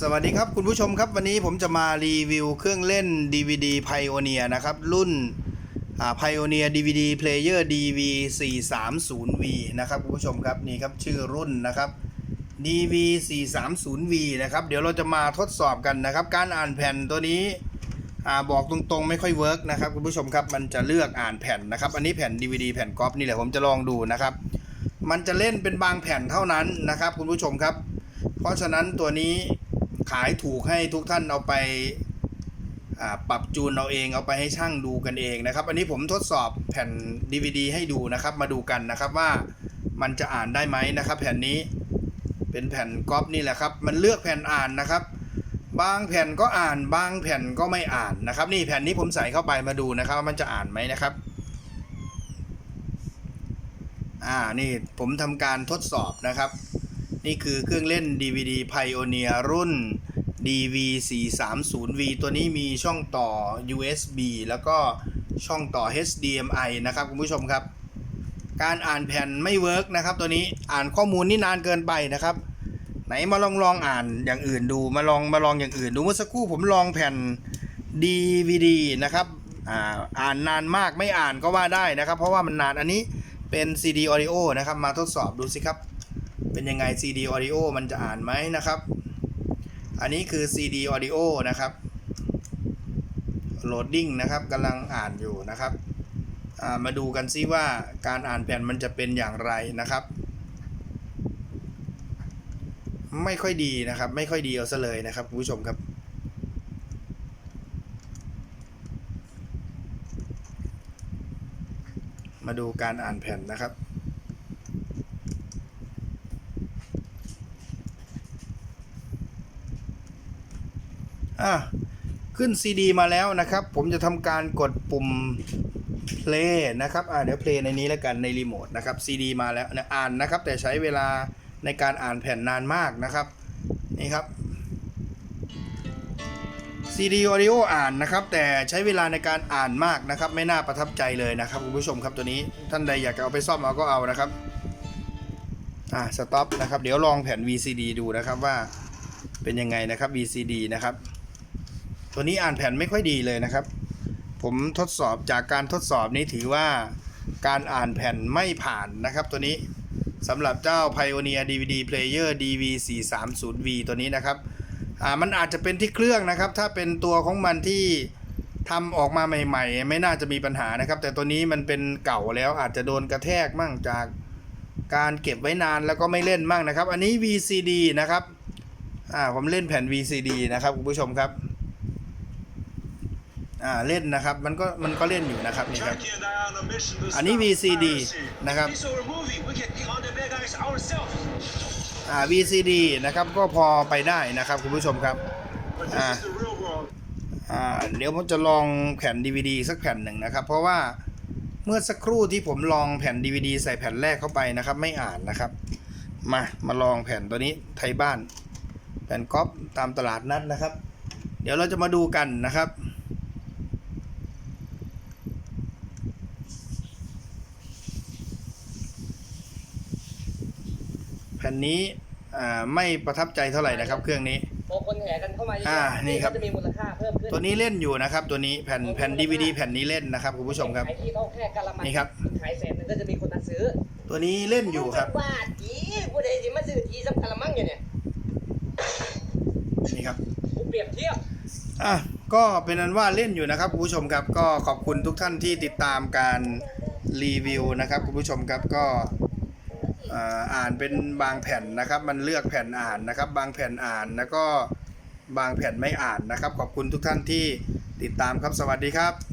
สวัสดีครับคุณผู้ชมครับวันนี้ผมจะมารีวิวเครื่องเล่น DVD Pioneer นะครับ รุ่นอ่า Pioneer DVD Player DV 430V นะครับคุณผู้ชมครับนี่ครับชื่อรุ่นนะครับ DV 430V นะครับเดี๋ยวเราจะมาทดสอบกันนะครับ การอ่านแผ่นตัวนี้บอกตรงๆ ไม่ค่อยเวิร์กนะครับคุณผู้ชมครับมันจะเลือกอ่านแผ่นนะครับ อันนี้แผ่น DVD แผ่นก๊อปนี่แหละผมจะลองดูนะครับ มันจะเล่นเป็นบางแผ่นเท่านั้นนะครับ คุณผู้ชมครับ เพราะฉะนั้นตัวนี้ขายถูกให้ทุกท่านเอาไปปรับจูนเอาเองเอาไปให้ช่างดูกันเองนะครับ อันนี้ผมทดสอบแผ่น DVD ให้ดูนะครับมาดูกันนะครับว่ามันจะอ่านได้ไหมนะครับ แผ่นนี้เป็นแผ่นก๊อปนี่แหละครับ มันเลือกแผ่นอ่านนะครับ บางแผ่นก็อ่านบางแผ่นก็ไม่อ่านนะครับ นี่แผ่นนี้ผมใส่เข้าไปมาดูนะครับว่ามันจะอ่านไหมนะครับอ่านี่ผมทำการทดสอบนะครับ นี่คือเครื่องเล่น DVD Pioneer รุ่น DV 430V ตัวนี้มีช่องต่อ USB แล้วก็ช่องต่อ HDMI นะครับคุณผู้ชมครับ การอ่านแผ่นไม่เวิร์กนะครับ ตัวนี้อ่านข้อมูลนี่นานเกินไปนะครับ ไหนมาลองลองอ่านอย่างอื่นดูมาลองมาลองอย่างอื่นดูเมื่อสักครู่ผมลองแผ่น DVD นะครับอ่าอ่านนานมากไม่อ่านก็ว่าได้นะครับ เพราะว่ามันนานอันนี้เป็น CD Audio นะครับ มาทดสอบดูสิครับ เป็นยังไง CD Audio มันจะอ่านไหมนะครับ อันนี้คือ CD Audio นะครับ Loading นะครับกำลังอ่านอยู่นะครับามาดูกันซิว่าการอ่านแผ่นมันจะเป็นอย่างไรนะครับ ไม่ค่อยดีนะครับ ไม่ค่อยดีเอาซะเลยนะครับคุณผู้ชมครับ มาดูการอ่านแผ่นนะครับ อะขึ้น CD มาแล้วนะครับ ผมจะทำการกดปุ่ม play นะครับอ่าเดี๋ยว play ในนี้แล้วกันในรีโมทนะครับ CD มาแล้วอ่านนะครับ แต่ใช้เวลาในการอ่านแผ่นนานมากนะครับ นี่ครับ CD audio อ่านนะครับ แต่ใช้เวลาในการอ่านมากนะครับ ไม่น่าประทับใจเลยนะครับคุณผู้ชมครับตัวนี้ท่านใดอยากเอาไปซ่อมเอาก็เอานะครับอ่า stop นะครับ เดี๋ยวลองแผ่น VCD ดูนะครับว่าเป็นยังไงนะครับ VCD นะครับ ตัวนี้อ่านแผ่นไม่ค่อยดีเลยนะครับ ผมทดสอบจากการทดสอบนี้ถือว่าการอ่านแผ่นไม่ผ่านนะครับ ตัวนี้สำหรับเจ้า Pioneer DVD Player DV 430V ตัวนี้นะครับอ่ามันอาจจะเป็นที่เครื่องนะครับ ถ้าเป็นตัวของมันที่ทำออกมาใหม่ ๆ ไม่น่าจะมีปัญหานะครับ แต่ตัวนี้มันเป็นเก่าแล้วอาจจะโดนกระแทกมั่งจากการเก็บไว้นานแล้วก็ไม่เล่นมั่งนะครับ อันนี้ VCD นะครับอ่าผมเล่นแผ่น VCD นะครับคุณผู้ชมครับ อ่าเล่นนะครับมันก็มันก็เล่นอยู่นะครับนี่ครับอันนี้ VCD นะครับอ่า VCD นะครับก็พอไปได้นะครับคุณผู้ชมครับอ่าอ่าเดี๋ยวผมจะลองแผ่น DVD สักแผ่นหนึ่งนะครับ เพราะว่าเมื่อสักครู่ที่ผมลองแผ่น DVD ใส่แผ่นแรกเข้าไปนะครับ ไม่อ่านนะครับ มามาลองแผ่นตัวนี้ไทยบ้าน แผ่นก๊อปตามตลาดนัดนะครับ เดี๋ยวเราจะมาดูกันนะครับ ผ่นนี้อ่าไม่ประทับใจเท่าไหร่นะครับ เครื่องนี้ พอคนแห่กันเข้ามาเยอะอ่านี่ครับ ก็จะมีมูลค่าเพิ่มขึ้นตัวนี้เล่นอยู่นะครับ ตัวนี้แผ่นแผ่น DVD แผ่นนี้เล่นนะครับคุณผู้ชมครับ ขายที่เขาแค่กะละมังนี่ครับ ขายแสนหนึงก็จะมีคนมาซื้อตัวนี้เล่นอยู่ครับ ว่าจีผู้ใดสิมาซื้อทีสักกะละมังอยู่เนี่ยนี่ครับกูเปรียบเทียบ อะก็เป็นนั้นว่าเล่นอยู่นะครับคุณผู้ชมครับก็ขอบคุณทุกท่านที่ติดตามการรีวิวนะครับคุณผู้ชมครับก็อ่า อ่านเป็นบางแผ่นนะครับ มันเลือกแผ่นอ่านนะครับ บางแผ่นอ่านแล้วก็บางแผ่นไม่อ่านนะครับ ขอบคุณทุกท่านที่ติดตามครับสวัสดีครับ